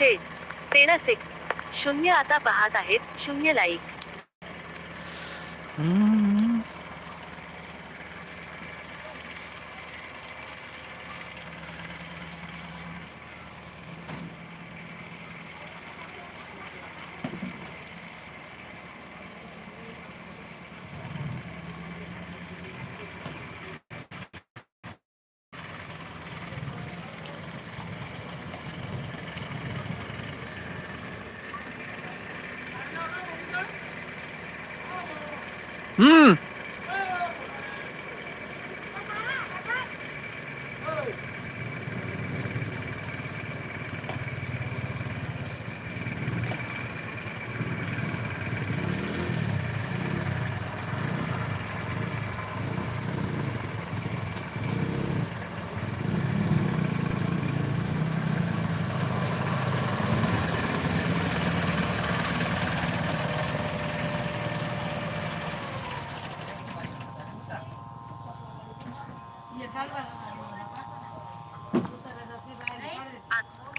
थेट तेरा शून्य आता पाहत आहेत शून्य लाईक हम्म. हम्म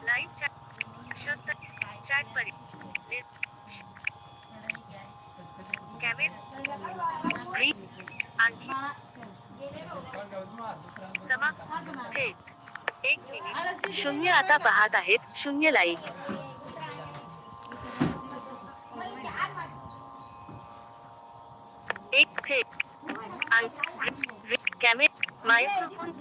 लाईव्ह चॅट शब्द चॅट परि कॅमेरा आणखी समा थेट एक मिनिट. शून्य आता पाहत आहेत. शून्य लाईक एक थेट. आण- कॅमेरा मायक्रोफोन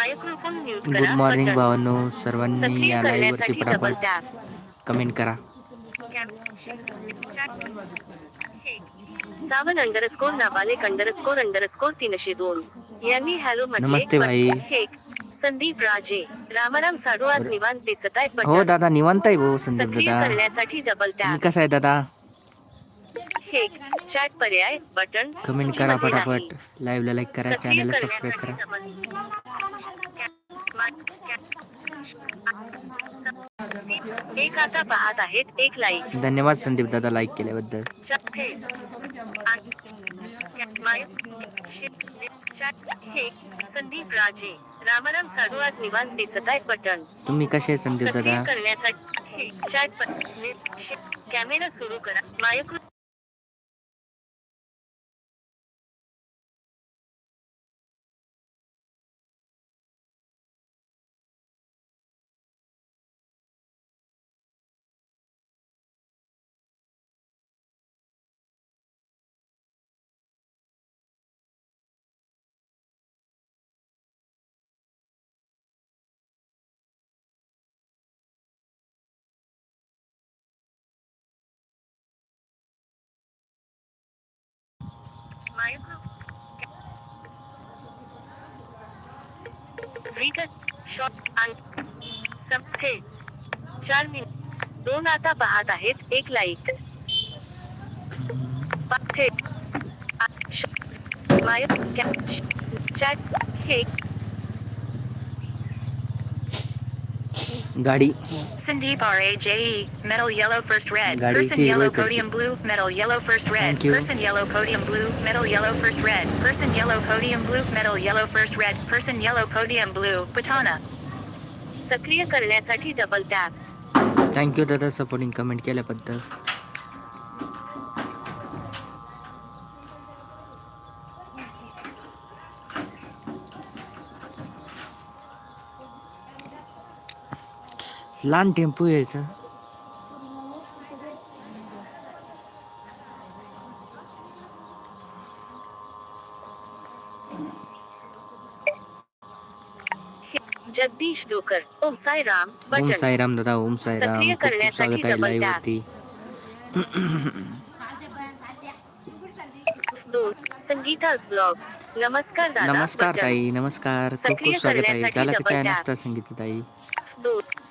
गुड मॉर्निंग. भावांनो. सर्वांनी या लाईव्ह वरती करण्यासाठी डबल पटापट टॅप कमेंट करा. सावन अंडरस्कोर नाबालेक अंडरस्कोर अंडरस्कोर तीनशे दोन. यांनी हॅलो नमस्ते भाई. संदीप राजे रामाराम साडू आज निवांत दिसत आहे हो दादा निवांत आहे भाऊ संदीप दादा. करण्यासाठी डबल टॅप कसा आहे दादा? हेक चॅट पर्याय बटन। कमेंट करा. पटापट लाईव्हला लाईक करा चॅनलला सबस्क्राईब करा। एक आता पाहत आहेत एक लाईक धन्यवाद संदीप दादा लाईक केल्याबद्दल। संदीप राजे रामराम साडू आज निवांत दिसत आहे बटन। तुम्ही कसे संदीप दादा? करण्यासाठी चॅट कॅमेरा सुरू करा. मायक्रो रीटर शॉट आणि समथे चार मिनिट. दोन आता पाहत आहेत एक लाईक पाथे माय चॅट हे. गाडी Sandeep R A J E, metal yellow first red. गाडीची Person yellow हिरवी podium blue, metal yellow first red. Thank you. Person yellow podium blue, metal yellow first red. Person yellow podium blue, metal yellow first red. Person yellow podium blue, Patana. सक्रिय करण्यासाठी double tap thank you दादा supporting comment केल्याबद्दल लहान tempo यायचं जगदीश डोकर ओम साई राम ओम साईराम दादा ओम साईराम. सक्रिय करण्यासाठी स्वागत आहे double लाईव्ह tap. वरती. दोन संगीताज ब्लॉग्स नमस्कार दादा नमस्कार बटन. ताई नमस्कार. खूप सक्रिय खूप स्वागत आहे. करण्यासाठी झाला double tap. नसता संगीता ताई.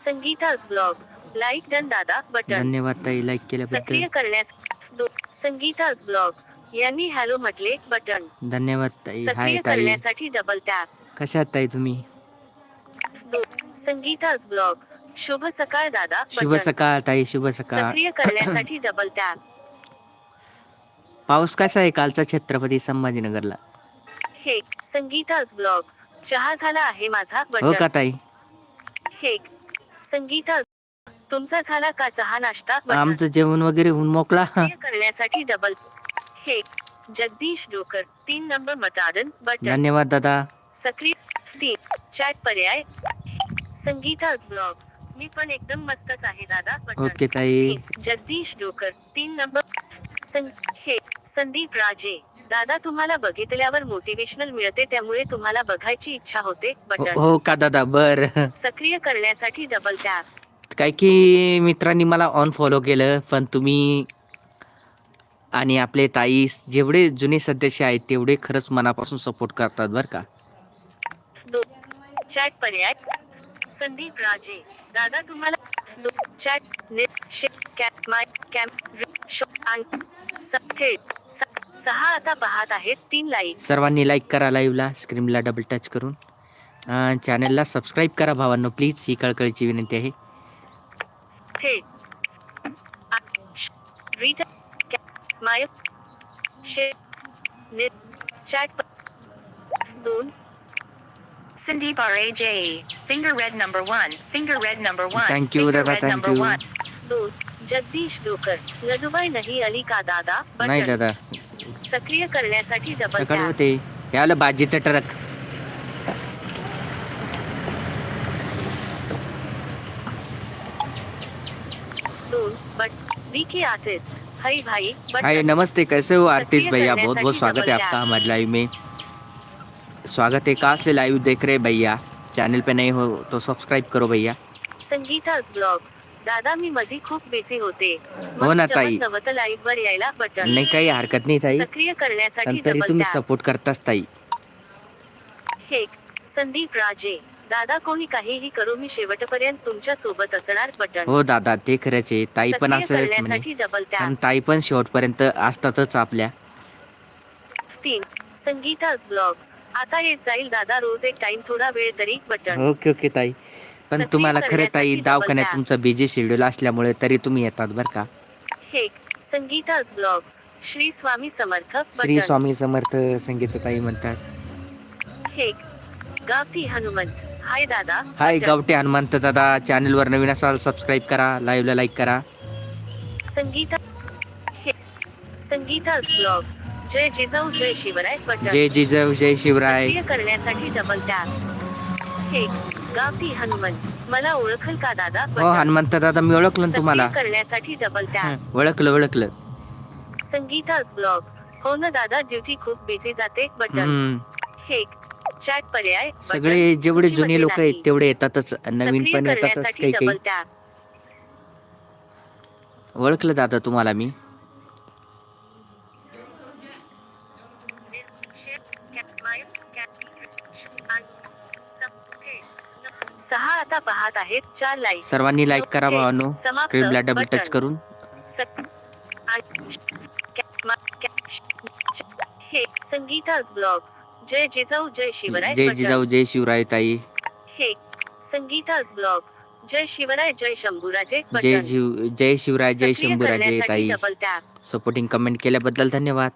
संगीताज ब्लॉग्स लाईक डन दादा बटन. धन्यवाद ताई लाईक केल्याबद्दल. सक्रिय करण्यास दोन संगीताज ब्लॉग्स यांनी हॅलो म्हटले बटन. धन्यवाद ताई हाय सक्रिय ताई. करण्यासाठी डबल टॅप कशा आहात ताई तुम्ही? दोन संगीताज ब्लॉग्स शुभ सकाळ दादा शुभ बटन. सकाळ ताई शुभ सकाळ. सक्रिय करण्यासाठी डबल टॅप पाऊस कसा आहे कालचा छत्रपती संभाजीनगरला? हे संगीताज ब्लॉग्स चहा झाला आहे माझा हो का ताई? हे संगीताज तुमचा झाला का चहा नाश्ता. आमचं जेवण वगैरे होऊन मोकळा. करण्यासाठी डबल हे जगदीश डोकर तीन नंबर मतदान बटन. धन्यवाद दादा. सक्रिय तीन. चॅट पर्याय. संगीताज ब्लॉग्स मी पण एकदम मस्तच आहे दादा. बटन. ओके ताई. तीन, जगदीश डोकर तीन नंबर सं- हे संदीप राजे. दादा तुम्हाला बघितल्यावर मोटिवेशनल मिळते त्यामुळे तुम्हाला बघायची इच्छा होते हो- बटन. हो का दादा? बर. सक्रिय करण्यासाठी डबल टॅप काय की मित्रांनी मला ऑन फॉलो केलं पण तुम्ही आणि आपले ताई जेवढे जुने सदस्य आहेत तेवढे खरंच मनापासून सपोर्ट करतात बरं का? चॅट पर्याय. संदीप राजे. दादा तुम्हाला chat net cap my camp show आणि सहा आता पाहत आहेत तीन लाईक सर्वांनी लाईक करा लाईव्हला स्क्रीनला डबल टच करून. अं, चॅनलला सबस्क्राईब करा भावांनो प्लीज ही कळकळीची विनंती आहे. थेट. माय शे चॅट दोन Sandeep R A J. Finger red number one. Finger red number one. Thank you, Finger दादा, red thank number you. one. दोन जगदीश डोकर लदुबाई नाही आली का दादा नाही दादा सक्रिय करण्यासाठी डबल सकाळी टॅप होते. हे आलं भाजीचं ट्रक. दोन बट वीके आर्टिस्ट भाई हाय नमस्ते कैसे हो आर्टिस्ट भैया? बहुत बहुत स्वागत है आपका हमारे लाइव में। स्वागत है कहाँ से लाइव देख रहे हैं भैया? चैनल पे नहीं हो तो सब्सक्राइब करो भैया। संगीताज ब्लॉग्स दादा मी मधी खूप बिझी होते. हो ना, ताई. लाईव्ह वर यायला बटन नाही काही हरकत नाही ताई. सक्रिय करण्यासाठी तरी तुम्ही सपोर्ट करताच ताई. हे संदीप राजे. दादा कोणी काहीही करू मी शेवटपर्यंत तुमच्यासोबत असणार बटन. हो दादा ते खरंच आहे. ताई पण टॅप ताई पण शेवटपर्यंत असतातच आपल्या. तीन संगीताज ब्लॉग्स आता येत जाईल दादा रोज एक टाइम थोडा वेळ तरी बटन. ओके ओके ताई. पण तुम्हाला खरं ताई करण्यासाठी double दवाखान्यात tap. तुमचं बिझी शेड्यूल असल्यामुळे तरी तुम्ही येतात बरं का? हे संगीताज ब्लॉग्स श्री स्वामी समर्थ श्री बटन. स्वामी समर्थ संगीत ताई म्हणतात. हे गावती हनुमंत. हाय दादा हाय बटन. गावटे हनुमंत दादा. चॅनलवर नवीन असाल सबस्क्राईब करा लाईव्हला लाईक करा. संगीता हे संगीताज ब्लॉग्स जय जिजाऊ जय शिवराय बटन. जय जिजाऊ जय शिवराय. सक्रिय करण्यासाठी डबल टॅप गावती हनुमंत. मला ओळखल का दादा? हो. हनुमंत दादा मी ओळखलं तुम्हाला. करण्यासाठी डबल टॅप ओळखलं ओळखलं. संगीताज ब्लॉग्स हो ना दादा ड्युटी खूप बिझी जाते बटन. हे चॅट पर्याय. सगळे जेवढे जुने लोक आहेत. तेवढे येतातच. नवीन पण येतातच काही काही. ओळखलं दादा तुम्हाला मी सहा आता पाहत आहेत चार लाईक सर्वांनी लाईक करा भावानो. स्क्रीनला डबल टच. करून. हे संगीताज ब्लॉग्स जय जिजाऊ जय शिवराय जय. जिजाऊ जय शिवराय ताई. हे संगीताज ब्लॉग्स जय शिवराय जय शंभूराजे जय जय शिवराय जय शंभूराजे ताई. सपोर्टिंग कमेंट केल्याबद्दल धन्यवाद.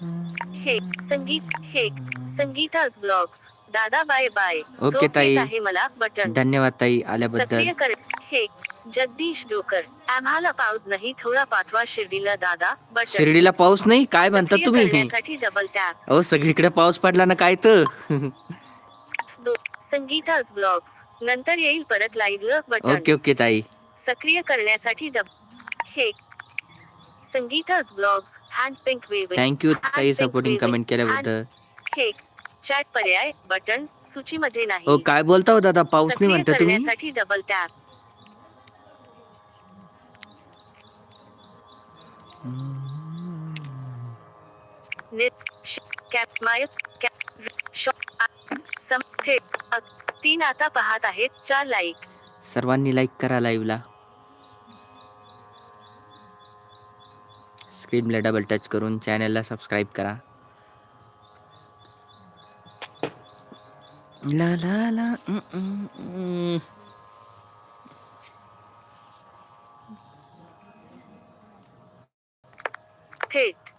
हे संगीत हे संगीताज ब्लॉग्स दादा बाय बाय ओके, ताई. आहे मला बटन. धन्यवाद ताई आल्याबद्दल. सक्रिय कर. हे जगदीश डोकर. आम्हाला पाऊस नाही थोडा पाठवा शिर्डीला दादा बटन. शिर्डीला पाऊस नाही? काय म्हणता तुम्ही? डबल टॅप अहो सगळीकडे पाऊस पडला ना काय तर? दो संगीताज ब्लॉग्स नंतर येईल परत लाईव्ह बटन. ओके ओके ताई. सक्रिय करण्यासाठी डब हे Sangeeta's blogs hand pink wave thank you ताई सपोर्टिंग कमेंट केल्याबद्दल. हे चॅट पर्याय बटन सूचीमध्ये नाही. हो काय बोलता हो दादा? पाऊस नाही सक्रिय म्हणता तुम्ही? करण्यासाठी डबल टॅप नेट कॅप मायक कॅप शॉप सम थेट तीन आता पाहत आहेत चार लाईक सर्वांनी लाईक करा लाईव्हला स्क्रीनला डबल टच करून चॅनलला सबस्क्राईब करा. ला ला ला. थेट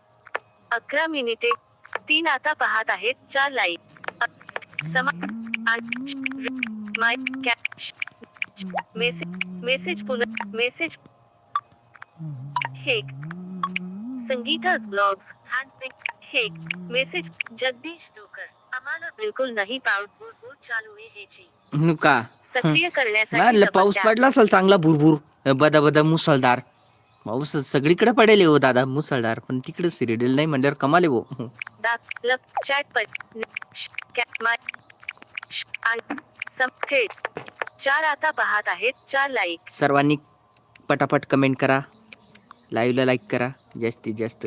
अकरा मिनिटे तीन आता पाहत आहेत चार लाईक समा माय मेसेज मेसेज पुन्हा मेसेज हे संगीताज ब्लॉग्स हँड हे मेसेज जगदीश डोकर. आम्हाला बिलकुल नाही पाऊस भूर चालू आहे ह्याची नु का? सक्रिय करण्यासाठी double पाऊस. पडला असेल चांगला भुरभुर. बदा बदा मुसळधार. पाऊस सगळीकडे पडेल हो दादा मुसळधार. पण तिकडे सिरिडल नाही म्हणल्यावर कमाल आहे हो चॅट थेट. चार आता पाहत आहेत चार लाईक सर्वांनी पटापट कमेंट करा. लाईव्हला लाईक करा. जास्तीत जास्त.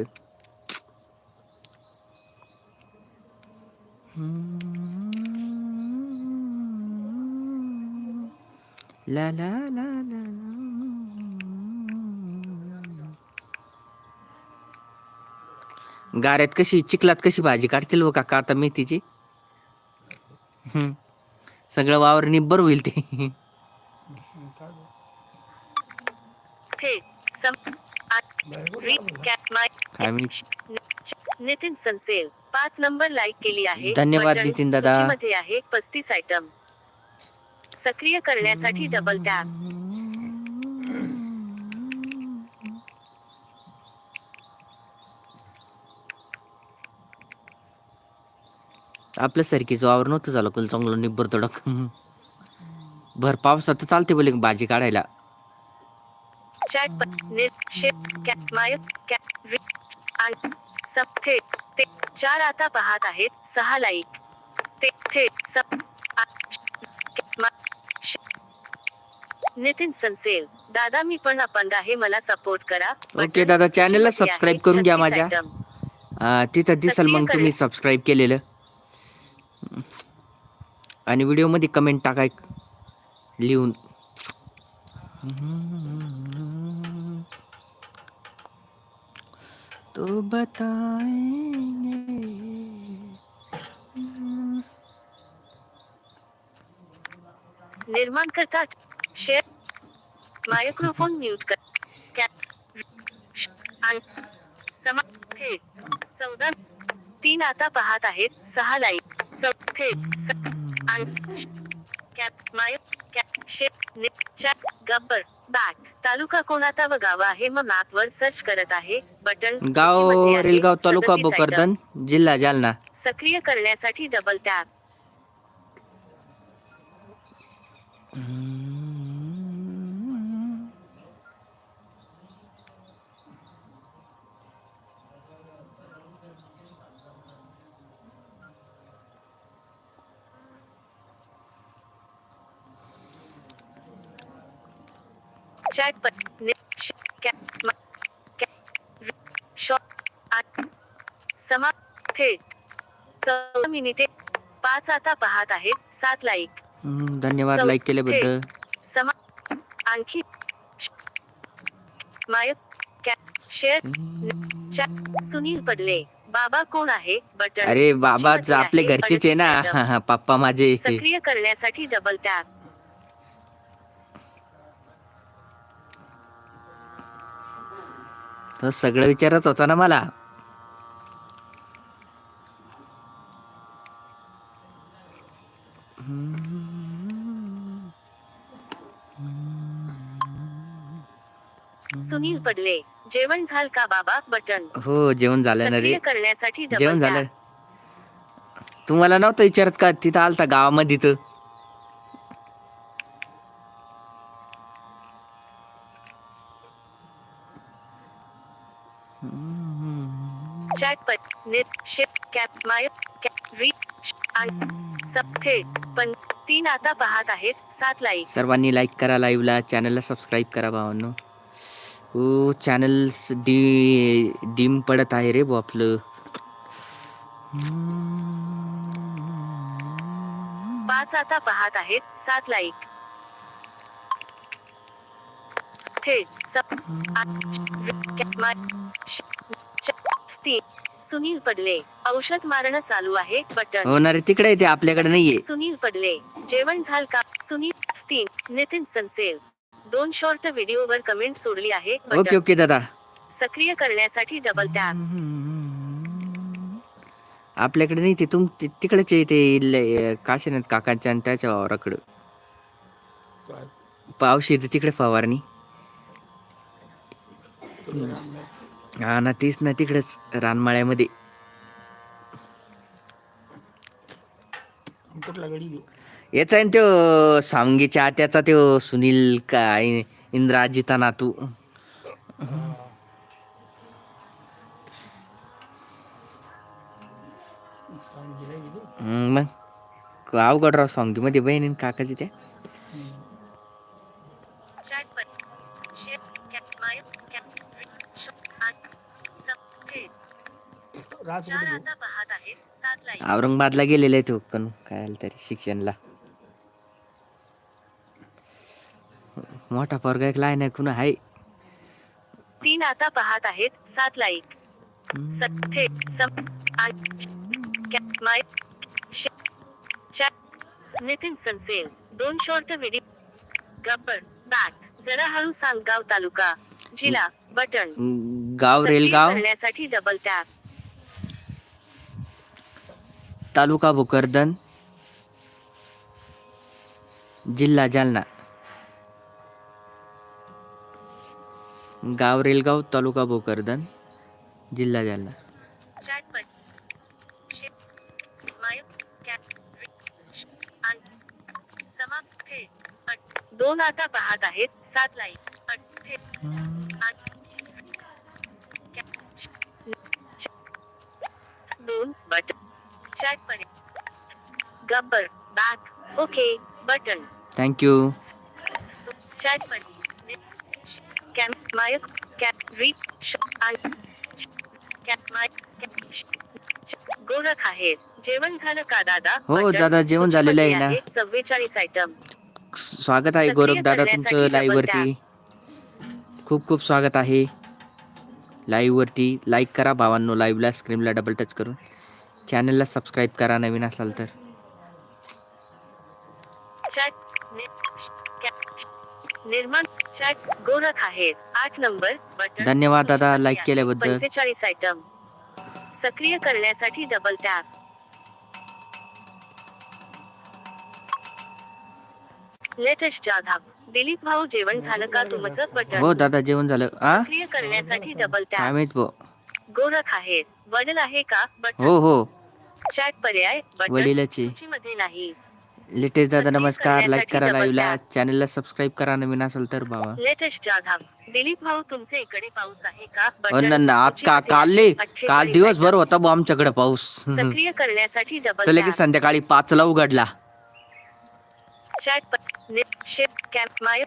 ला ला ला ला गाऱ्यात कशी चिखलात कशी भाजी काढतील हो काका आता मेथीची? हम्म. सगळं वावर निब्बर होईल ते. काय नितीन सनसेल पाच नंबर लाईक केली आहे धन्यवाद नितीन दादा. सूचीमध्ये आहे पस्तीस आयटम सक्रिय करण्यासाठी डबल टॅप आपल्या सारखीच वावर नव्हतं झालं कुल चांगलं निब्बर तडक. भर पावसात चालते बोले भाजी काढायला. चॅट थेट ते चार आता पाहत आहेत सहा लाईक ते थेट श- नितीन सनसेल दादा मी पण अपंग आहे मला सपोर्ट करा ओके दादा, चॅनलला सबस्क्राईब करून घ्या 36 माझ्या. तिथं दिसल मग तुम्ही. सबस्क्राईब केलेलं आणि व्हिडिओमध्ये कमेंट टाकाय लिहून तो बताएंगे। निर्माण करता शेअर मायक्रोफोन म्यूट कर कॅप आणि समा थेट चौदा तीन आता पाहत आहेत सहा लाईक चौ थेट स- आणि कॅप माय कॅप शेप नि- चॅट गब्बर बॅक तालुका कोणाता व गाव आहे मग मॅप वर सर्च करत आहे. बटन गाव रेलगाव तालुका 37 item. भोकरदन जिल्हा जालना. सक्रिय करण्यासाठी डबल टॅप चॅट पर नि- श- कॅ- मा- कॅ- रि- शॉट आ- समा थेट चौदा मिनिटे पाच आता पाहत आहेत सात लाईक धन्यवाद लाईक केल्याबद्दल समा आणखी माय शेअर सुनील पडले बाबा कोण आहे? बटन अरे बाबा आपले घरचेच आहे ना? 38 item. पप्पा माझे. सक्रिय करण्यासाठी डबल टॅप तो सगळं विचारत होता ना मला. सुनील पडले. जेवण झाल का बाबा? बटन. हो जेवण झालं ना रे. करण्यासाठी जेवण झालं. तुम्हाला नव्हतं विचारत का? तिथं आलता गावामध्ये तर चॅट पर नेट शेप कॅप माय सब थेट पण तीन आता पाहत आहेत सात लाईक सर्वांनी लाईक करा लाईव्हला चॅनलला सबस्क्राईब करा भावांनो. हो चॅनल डी डीम पडत आहे रे भाऊ आपलं पाच आता पाहत आहेत सात लाईक थेट सब तीन सुनील पडले. औषध मारणं चालू आहे बटन. होणार तिकडे आहे ते आपल्याकडे नाहीये. सुनील पडले. जेवण झाल का? सुनील तीन. नितीन सनसेल. दोन शॉर्ट व्हिडिओवर कमेंट सोडली आहे ओके बटन. ओके दादा. सक्रिय करण्यासाठी डबल टॅप आपल्याकडे नाही ते तुम ते- तिकडेच आहे ते ल- काशीनाथ काकांच्या आणि त्याच्या वावराकडं. पावशी येते तिकडे फवारणी. हा ना तेच ना तिकडेच रानमाळ्यामध्ये. कुठला गडी घेऊ? याचा आहे ना त्यो सामगीच्या आत्याचा त्यो सुनील काय इंद्राजिता नातू. हम्म, मग अवघड राव सांगी बहीण आणि काकाची त्या चॅट पर शेप कॅप माय कॅप री शॉ- आठ सब थेट रात चार आता पाहत आहेत सात लाईक औरंगाबादला गेलेले आहे तो पण काय तरी शिक्षणला. मोठा पोरगा एक लाईन ऐकून आहे तीन आता पाहत आहेत सात लाईक स- थेट सब आठ cap my shape chat Nitin सनसेल दोन शॉर्ट व्हिडिओ गब्बर बॅक जरा हळू सांग गाव तालुका. जिल्हा बटन. गाव रेलगाव? करण्यासाठी डबल टॅप तालुका भोकरदन जिल्हा जालना. गाव रेलगाव तालुका भोकरदन जिल्हा जालना. दोन आता पाहत आहेत सात लाईन. दोन button chat per Gabbar back okay button. Thank you chat per cam my cap री श- आण- कॅप माय कॅप श- गोरख आहेत जेवण झालं का दादा? हो, दादा, जेवण झालेलं आहे ना. चव्वेचाळीस आयटम स्वागत आहे गौरव दादा तुमचं लाईव्ह वरती. खूप खूप स्वागत आहे. लाईव्ह वरती लाईक करा भावांनो लाईव्हला स्क्रीनला डबल टच करून. चॅनलला सबस्क्राईब करा नवीन असाल तर. निर्माण चॅट गोरख आहेत आठ नंबर बटन धन्यवाद दादा, आहे. केल्याबद्दल. पंचेचाळीस आयटम सक्रिय करण्यासाठी double tap latest Jadhav Dilip भाऊ जेवण झालं का तुमचं? बटन. हो दादा जेवण झालं. आ? सक्रिय करण्यासाठी डबल काय टॅप माहीत भाऊ? गोरख आहेत वडील आहे का? बटन. हो हो. चॅट पर्याय वडिलाचे. सूचीमध्ये नाही. लेटेस्ट दादा नमस्कार. लाईक करा लाईव्हला. tap. चॅनलला सबस्क्राईब करा नवीन असाल तर भावा लेटेस्ट जाधव दिलीप भाऊ तुमचे इकडे पाऊस आहे का? आज का. काल 48 दिवसभर. होता भाऊ आमच्याकडे पाऊस. सक्रिय करण्यासाठी डबल लगेच संध्याकाळी पाचला उघडला. चॅट शेप कॅम्प माय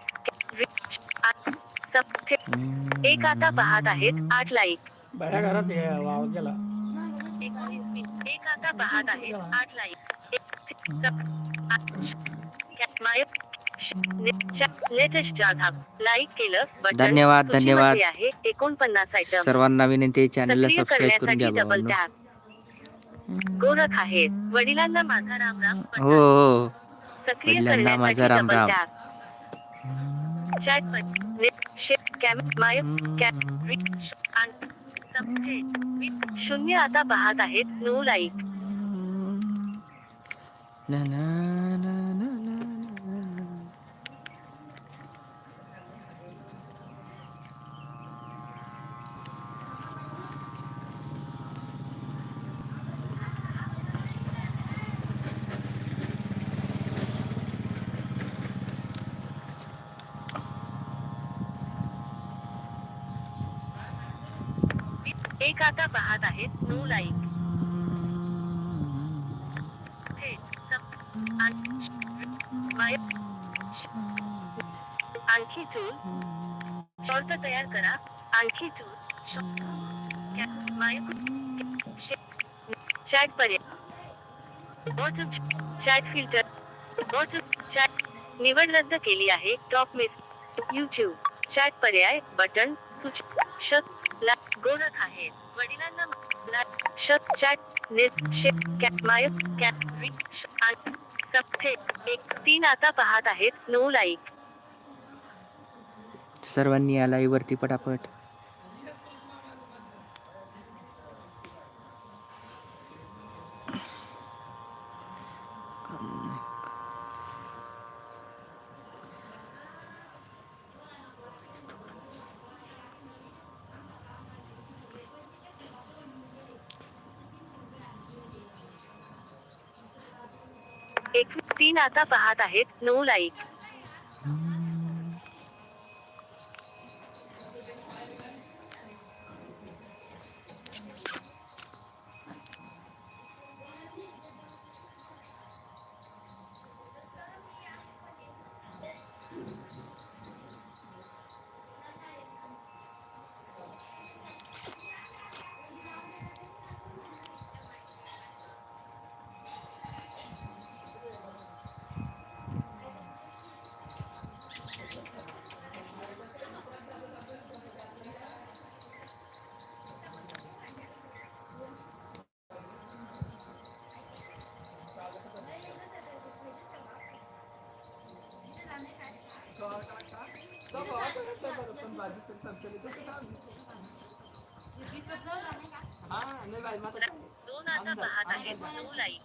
एक आता पाहत आहेत आठ लाईक घरात वाव गेला. एकोणीस मिनिट एक आता पाहत आहेत आठ लाईक केलं धन्यवाद, धन्यवाद. आहे एकोणपन्नास आयटम सर्वांना विनंती आहे चॅनलला सबस्क्राईब करून घ्या डबल. टॅप गोरख आहेत वडिलांना माझा राम राम हो. हो सक्रिय करण्यासाठी माझा राम डबल राम. टॅप रि आण सबथे वि- शून्य आता पाहत आहेत. No like. ना ना एक आता पाहत आहेत नो लाईक माय आणखी टूल शॉर्ट तयार करा. आणखी टूल माय चॅट पर्याय. WhatsApp chat filter. WhatsApp chat निवड रद्द केली आहे. टॉप मेस यूट्यूब चॅट पर्याय बटन सूच शक ला गोरख आहे वडिलांना ब्लॅक शक चॅट निर शे कॅ माय कॅप रि श- सप्थे. एक तीन आता पाहत आहेत. नऊ लाईक. सर्वांनी या लाईव्ह वरती पटापट. एक तीन आता पाहत आहेत नऊ लाईक. दोन आता पाहत आहेत नो लाईक.